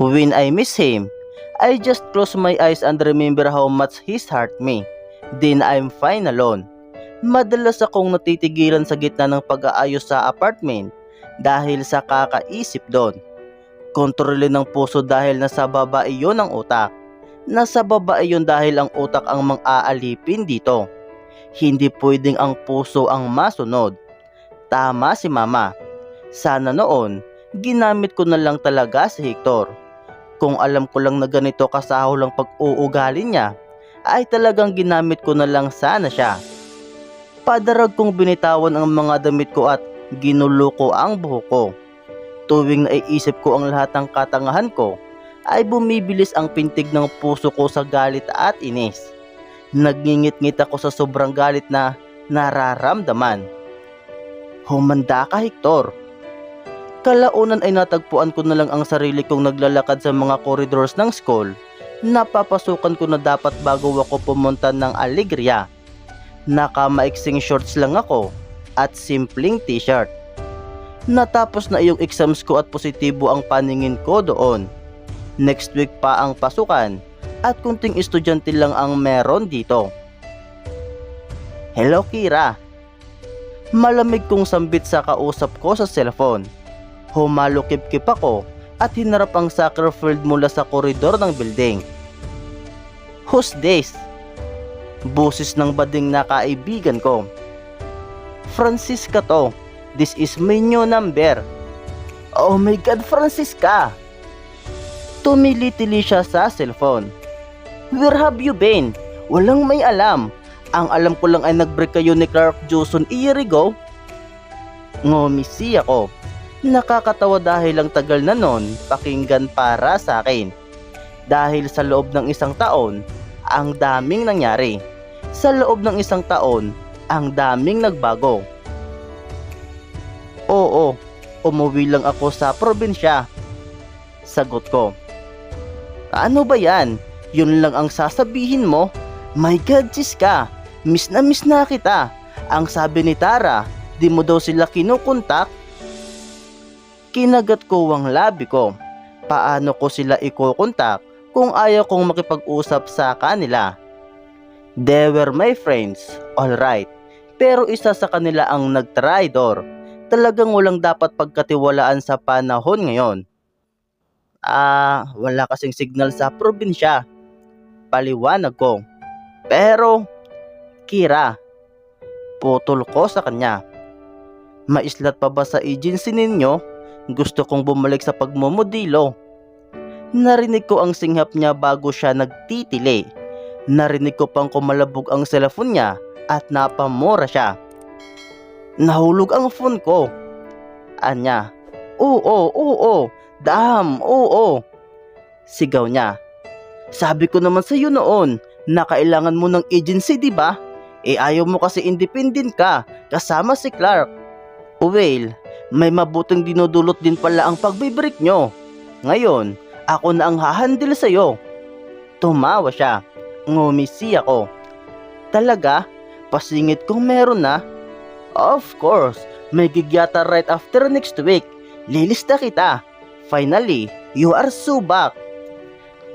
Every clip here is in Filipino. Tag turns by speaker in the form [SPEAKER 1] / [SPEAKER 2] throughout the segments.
[SPEAKER 1] When I miss him, I just close my eyes and remember how much his hurt me. Then I'm fine alone. Madalas akong natitigilan sa gitna ng pag-aayos sa apartment dahil sa kakaisip doon. Kontrolin ng puso dahil nasa babae yon ang utak. Nasa babae yon dahil ang utak ang mang-aalipin dito. Hindi pwedeng ang puso ang masunod. Tama si mama. Sana noon, ginamit ko na lang talaga si Hector. Kung alam ko lang na ganito kasaho lang pag-uugali niya, ay talagang ginamit ko na lang sana siya. Padarag kong binitawan ang mga damit ko at ginulo ko ang buhok ko. Tuwing naiisip ko ang lahat ng katangahan ko, ay bumibilis ang pintig ng puso ko sa galit at inis. Nagngingit-ngit ako sa sobrang galit na nararamdaman. Humanda ka, Hector. Kalaunan ay natagpuan ko na lang ang sarili kong naglalakad sa mga corridors ng school. Napapasukan ko na dapat bago ako pumunta ng Alegria. Nakamaiksing shorts lang ako at simpleng t-shirt. Natapos na iyong exams ko at positibo ang paningin ko doon. Next week pa ang pasukan at kunting estudyante lang ang meron dito. Hello Kira. Malamig kong sambit sa kausap ko sa cellphone. Humalukip-kip ako at hinarap ang soccer field mula sa koridor ng building. Who's this? Busis ng bading na kaibigan ko. Francisca to. This is my new number. Oh my God, Francisca! Tumili-tili siya sa cellphone. Where have you been? Walang may alam. Ang alam ko lang ay nag-break kayo ni Clark Johnson a year ago. Ngumisi ako. Nakakatawa dahil ang tagal na nun, pakinggan para sa akin. Dahil sa loob ng isang taon, ang daming nangyari. Sa loob ng isang taon, ang daming nagbago. Oo, umuwi lang ako sa probinsya. Sagot ko. Ano ba yan? Yun lang ang sasabihin mo? My God, Jiska, miss na miss na kita. Ang sabi ni Tara, di mo daw sila kinukontak. Kinagat ko ang labi ko. Paano ko sila ikukontak kung ayaw kong makipag-usap sa kanila? They were my friends, alright. Pero isa sa kanila ang nag-traitor. Talagang walang dapat pagkatiwalaan sa panahon ngayon. Ah, wala kasing signal sa probinsya. Paliwanag ko. Pero, Kira, putol ko sa kanya. Maislat pa ba sa agency ninyo? Gusto kong bumalik sa pagmumodilo. Narinig ko ang singhap niya bago siya nagtitili. Narinig ko pang kumalabog ang cellphone niya at napamura siya. Nahulog ang phone ko. Anya, oo, oo, damn, oo. Sigaw niya. Sabi ko naman sa iyo noon na kailangan mo ng agency, di ba? Eh ayaw mo kasi independent ka, kasama si Clark. Well, may mabuting dinudulot din pala ang pagbibreak nyo. Ngayon, ako na ang hahandle sa'yo. Tumawa siya. Ngumisi ako. Talaga? Pasingit kung meron na? Of course, may gigyata right after next week. Lilista kita. Finally, you are so back.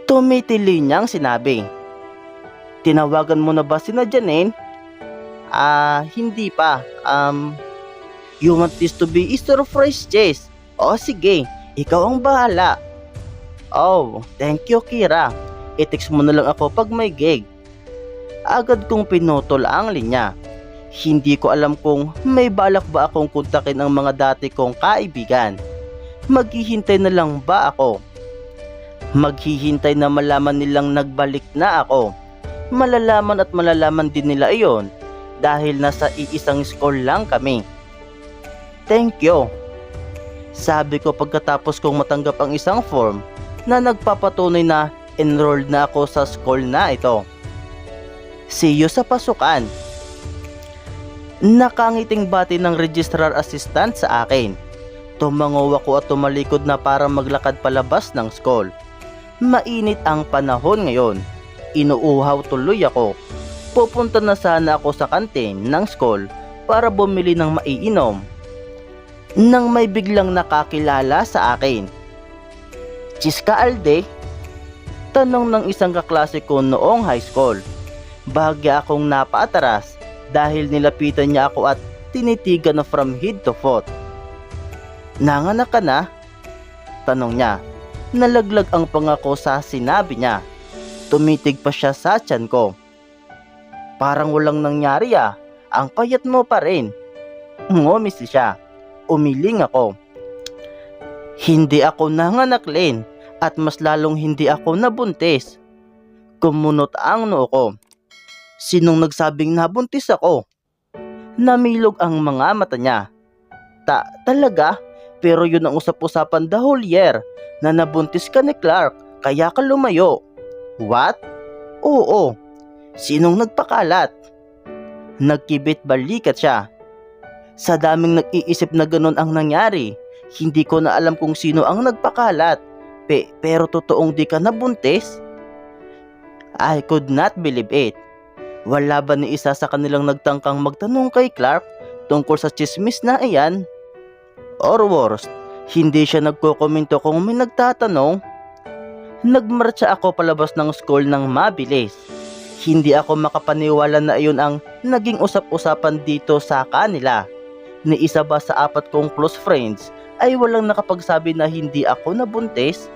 [SPEAKER 1] Tumitili niyang sinabi. Tinawagan mo na ba si na Janine? Ah, hindi pa. Um, you want this to be a surprise, Jess? O sige, ikaw ang bahala. Oh, thank you, Kira. I-text mo na lang ako pag may gig. Agad kong pinutol ang linya. Hindi ko alam kung may balak ba akong kontakin ang mga dati kong kaibigan. Maghihintay na lang ba ako? Maghihintay na malaman nilang nagbalik na ako. Malalaman at malalaman din nila iyon dahil nasa iisang school lang kami. Thank you. Sabi ko pagkatapos kong matanggap ang isang form na nagpapatunay na enrolled na ako sa school na ito. See you sa pasukan. Nakangiting bati ng registrar assistant sa akin. Tumango ako at tumalikod na para maglakad palabas ng school. Mainit ang panahon ngayon. Inuuhaw tuloy ako. Pupunta na sana ako sa kantin ng school para bumili ng maiinom. Nang may biglang nakakilala sa akin. Chiska Alde? Tanong ng isang kaklase ko noong high school. Bahagya akong napaataras dahil nilapitan niya ako at tinitigan na from head to foot. Nanganak ka na? Tanong niya. Nalaglag ang pangako sa sinabi niya. Tumitig pa siya sa tiyan ko. Parang walang nangyari ah. Ang payat mo pa rin. Ngumisi siya. Umiling ako. Hindi ako nanganak, Len, at mas lalong hindi ako nabuntis. Kumunot ang noo ko. Sinong nagsabing nabuntis ako? Namilog ang mga mata niya. Ta, talaga? Pero yun ang usap-usapan the whole year na nabuntis ka ni Clark kaya ka lumayo. What? Oo. Sinong nagpakalat? Nagkibit balikat siya. Sa daming nag-iisip na ganun ang nangyari, hindi ko na alam kung sino ang nagpakalat. Pe, pero totoong di ka nabuntis? I could not believe it. Wala ba ni isa sa kanilang nagtangkang magtanong kay Clark tungkol sa chismis na iyan? Or worst, hindi siya nagkokomento kung may nagtatanong. Nagmarcha ako palabas ng school ng mabilis. Hindi ako makapaniwala na iyon ang naging usap-usapan dito sa kanila. Ni isa ba sa apat kong close friends ay walang nakapagsabi na hindi ako nabuntis?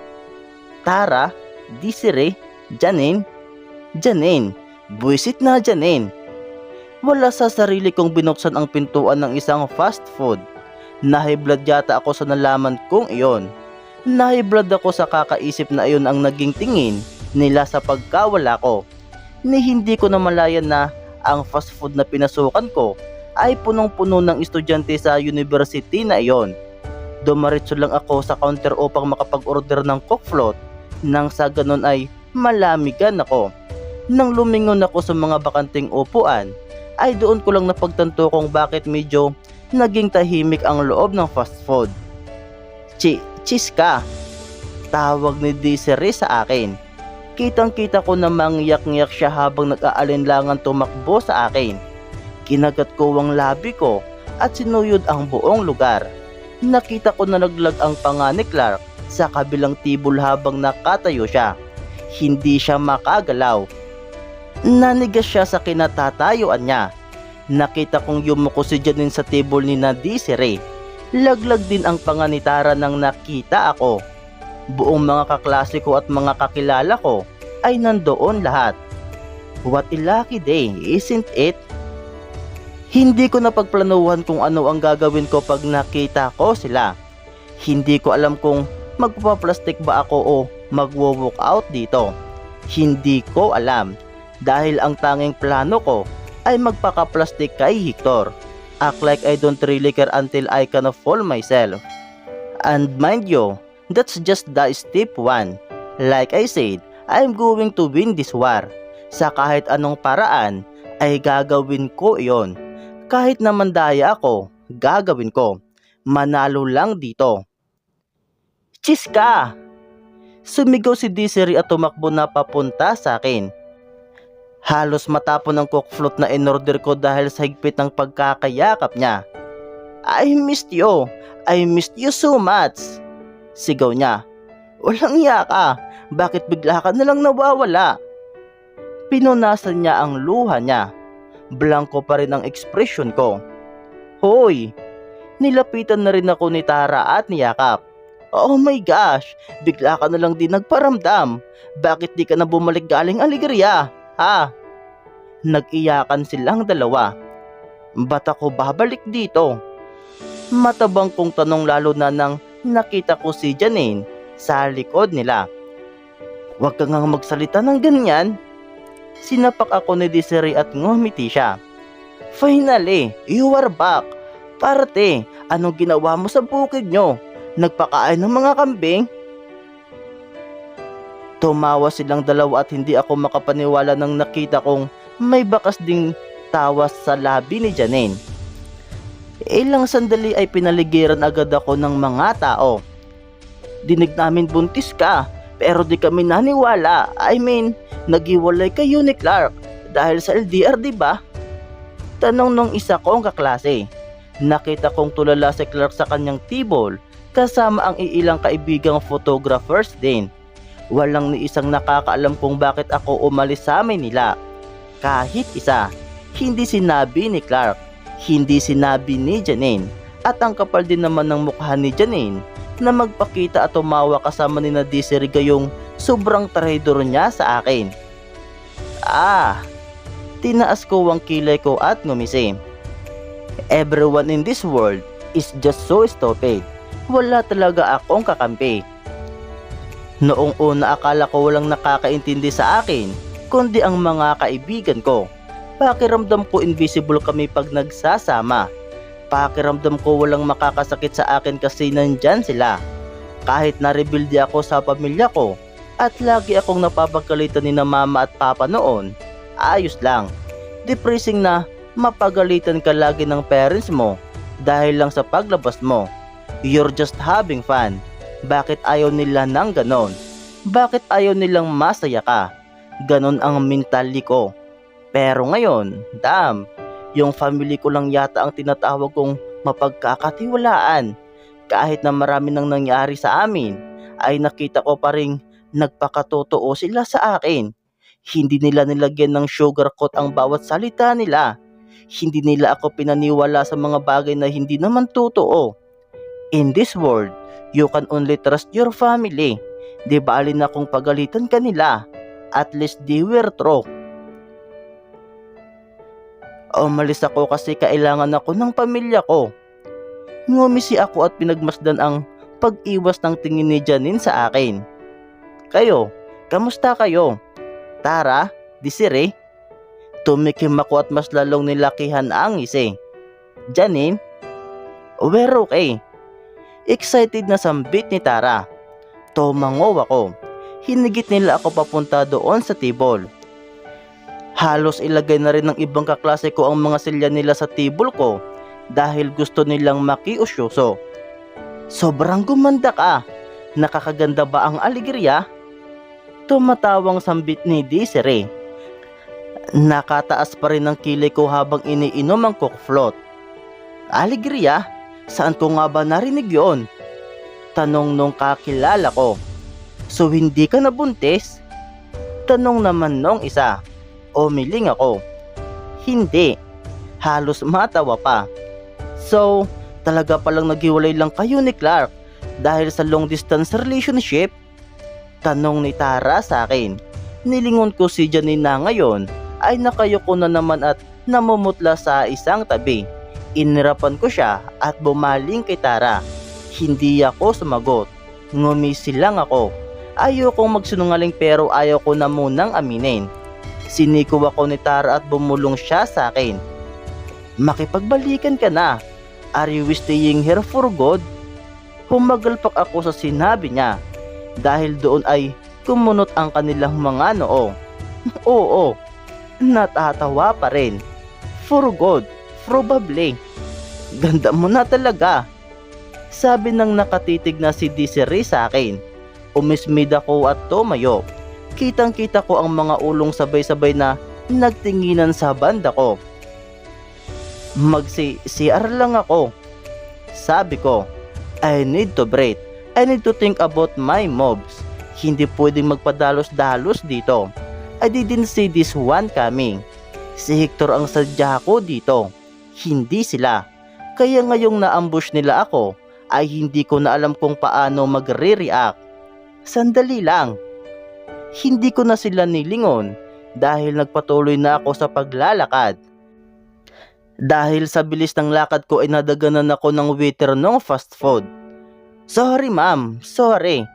[SPEAKER 1] Tara, Desiree, Janine, Janine, buwisit na Janine. Wala sa sarili kong binuksan ang pintuan ng isang fast food. Nahiblad yata ako sa nalaman kong iyon. Nahiblad ako sa kakaisip na iyon ang naging tingin nila sa pagkawala ko. Ni hindi ko na malayan na ang fast food na pinasukan ko ay punong-puno ng estudyante sa university na iyon. Dumaritso lang ako sa counter upang makapag-order ng coke float nang sa ganun ay malamigan ako. Nang lumingon ako sa mga bakanting upuan, ay doon ko lang napagtanto kung bakit medyo naging tahimik ang loob ng fast food. Chi, chiska. Tawag ni Desiree sa akin. Kitang-kita ko na mangyak-ngyak siya habang nag-aalinlangan tumakbo sa akin. Kinagat ko ang labi ko at sinuyod ang buong lugar. Nakita ko na naglag ang panga ni Clark sa kabilang tibol habang nakatayo siya. Hindi siya makagalaw. Nanigas siya sa kinatatayuan niya. Nakita kong yumuko si Janine sa table ni na Desiree. Laglag din ang panga ni Tara nang nakita ako. Buong mga kaklase ko at mga kakilala ko ay nandoon lahat. What a lucky day, isn't it? Hindi ko napagplanuhan kung ano ang gagawin ko pag nakita ko sila. Hindi ko alam kung magpaplastik ba ako o magwo-walk out dito. Hindi ko alam dahil ang tanging plano ko ay magpaka-plastic kay Hector. Act like I don't really care until I can fall myself. And mind you, that's just the step 1. Like I said, I'm going to win this war. Sa kahit anong paraan ay gagawin ko iyon. Kahit naman daya ako, gagawin ko. Manalo lang dito. Chiska! Sumigaw si Desiree at tumakbo na papunta sa akin. Halos matapon ang cook float na inorder ko dahil sa higpit ng pagkakayakap niya. I missed you. I missed you so much. Sigaw niya. Walang iya ka. Bakit bigla ka nalang nawawala? Pinunasan niya ang luha niya. Blanco pa rin ang ekspresyon ko. Hoy! Nilapitan na rin ako ni Tara at niyakap. Oh my gosh! Bigla ka na lang din nagparamdam. Bakit di ka na bumalik galing Aligria? Ha? Nag-iyakan silang dalawa. Ba't ako babalik dito? Matabang kong tanong lalo na nang nakita ko si Janine sa likod nila. Huwag kang nga magsalita ng ganyan. Sinapak ako ni Desiree at ngumiti siya. Finally, you are back. Parte, anong ginawa mo sa bukid nyo? Nagpakain ng mga kambing? Tumawa silang dalawa at hindi ako makapaniwala nang nakita kong may bakas ding tawas sa labi ni Janine. Ilang sandali ay pinaligiran agad ako ng mga tao. Dinig namin buntis ka, pero di kami naniwala. I mean, nagiwalay kayo ni Clark dahil sa LDR, di ba? Tanong nung isa kong kaklase. Nakita kong tulala si Clark sa kanyang tibol kasama ang iilang kaibigang photographers din. Walang ni isang nakakaalam kung bakit ako umalis sa amin nila. Kahit isa, hindi sinabi ni Clark, hindi sinabi ni Janine, at ang kapal din naman ng mukha ni Janine na magpakita at tumawa kasama ni na Desiree gayong sobrang traidor niya sa akin. Ah, tinaas ko ang kilay ko at ngumisi. Everyone in this world is just so stupid. Wala talaga akong kakampi. Noong una akala ko walang nakakaintindi sa akin, kundi ang mga kaibigan ko. Pakiramdam ko invisible kami pag nagsasama. Pakiramdam ko walang makakasakit sa akin kasi nandyan sila. Kahit na-rebuild ako sa pamilya ko at lagi akong napapagalitan ni na mama at papa noon, ayos lang. Depressing na mapagalitan ka lagi ng parents mo dahil lang sa paglabas mo. You're just having fun. Bakit ayaw nila ng ganon? Bakit ayaw nilang masaya ka? Ganon ang mentally ko. Pero ngayon, damn, yung family ko lang yata ang tinatawag kong mapagkakatiwalaan. Kahit na marami nang nangyari sa amin, ay nakita ko pa rin nagpakatotoo sila sa akin. Hindi nila nilagyan ng sugarcoat ang bawat salita nila. Hindi nila ako pinaniwala sa mga bagay na hindi naman totoo. In this world, you can only trust your family. Di ba alin na kung pagalitan ka nila? At least they were true. Umalis ako kasi kailangan ako ng pamilya ko. Ngumisi ako at pinagmasdan ang pag-iwas ng tingin ni Janine sa akin. Kayo, kamusta kayo? Tara, Desiree? Tumikim ako at mas lalong nilakihan ang isi. Janine? We're okay. Excited na sambit ni Tara. Tumangaw ako. Hinigit nila ako papunta doon sa table. Halos ilagay na rin ng ibang kaklase ko ang mga silya nila sa table ko dahil gusto nilang makiusyoso. Sobrang gumanda ka. Nakakaganda ba ang aligriya? Tumatawang sambit ni Desiree. Nakataas pa rin ang kilay ko habang iniinom ang coke float. Aligriya? Saan ko nga ba narinig yon? Tanong nung kakilala ko. So hindi ka nabuntis? Tanong naman nung isa. Umiling ako. Hindi. Halos matawa pa. So, talaga palang naghiwalay lang kayo ni Clark dahil sa long distance relationship? Tanong ni Tara sa akin. Nilingon ko si Janine na ngayon ay nakayoko na naman at namumutla sa isang tabi. Inirapan ko siya at bumaling kay Tara. Hindi ako sumagot. Ngumisi lang ako. Ayokong magsinungaling pero ayaw ko na munang aminin. Siniko ako ni Tara at bumulong siya sa akin. Makipagbalikan ka na. Are you staying here for good? Humagalpak ako sa sinabi niya. Dahil doon ay kumunot ang kanilang mga noo. Oo, natatawa pa rin. For good, probably. Ganda mo na talaga. Sabi ng nakatitig na si Desiree sa akin. Umismid ako at tumayo. Kitang kita ko ang mga ulong sabay-sabay na nagtinginan sa banda ko. Magsi-CR lang ako. Sabi ko, I need to breathe. I need to think about my mobs. Hindi pwedeng magpadalos-dalos dito. I didn't see this one coming. Si Hector ang sadya ko dito. Hindi sila. Kaya ngayong naambush nila ako, ay hindi ko na alam kung paano magre-react. Sandali lang. Hindi ko na sila nilingon dahil nagpatuloy na ako sa paglalakad. Dahil sa bilis ng lakad ko ay nadaganan ako ng waiter ng fast food. Sorry ma'am, sorry.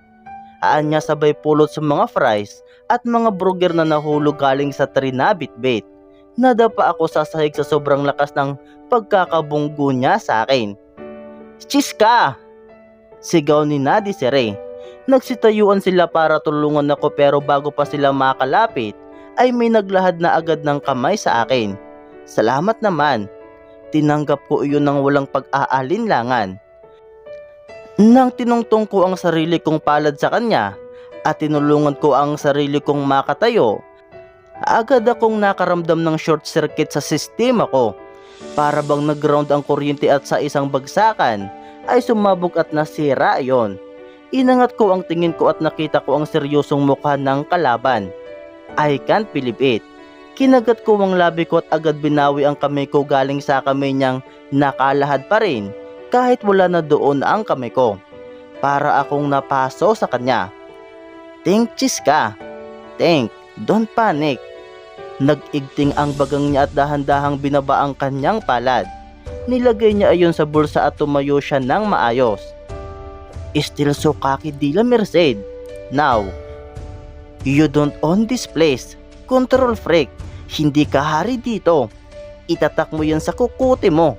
[SPEAKER 1] Aanya sabay pulot sa mga fries at mga burger na nahulog galing sa trinabit-bit. Nadapa ako sa sahig sa sobrang lakas ng pagkakabunggo niya sa akin. Cheese ka! Sigaw ni Nadi Sere. Nagsitayuan sila para tulungan ako pero bago pa sila makalapit ay may naglahad na agad ng kamay sa akin. Salamat naman. Tinanggap ko iyon ng walang pag-aalinlangan. Nang tinungtong ko ang sarili kong palad sa kanya at tinulungan ko ang sarili kong makatayo, agad akong nakaramdam ng short circuit sa sistema ko. Para bang nag-ground ang kuryente at sa isang bagsakan ay sumabog at nasira yon. Inangat ko ang tingin ko at nakita ko ang seryosong mukha ng kalaban. I can't believe it. Kinagat ko ang labi ko at agad binawi ang kamay ko galing sa kamay niyang nakalahad pa rin kahit wala na doon ang kamay ko. Para akong napaso sa kanya. Think cheese ka. Think, don't panic. Nag-igting ang bagang niya at dahan-dahang binaba ang kanyang palad. Nilagay niya ayon sa bulsa at tumayo siya ng maayos. Still so cocky dila Merced. Now, you don't own this place. Control freak. Hindi ka hari dito. Itatak mo yan sa kukuti mo.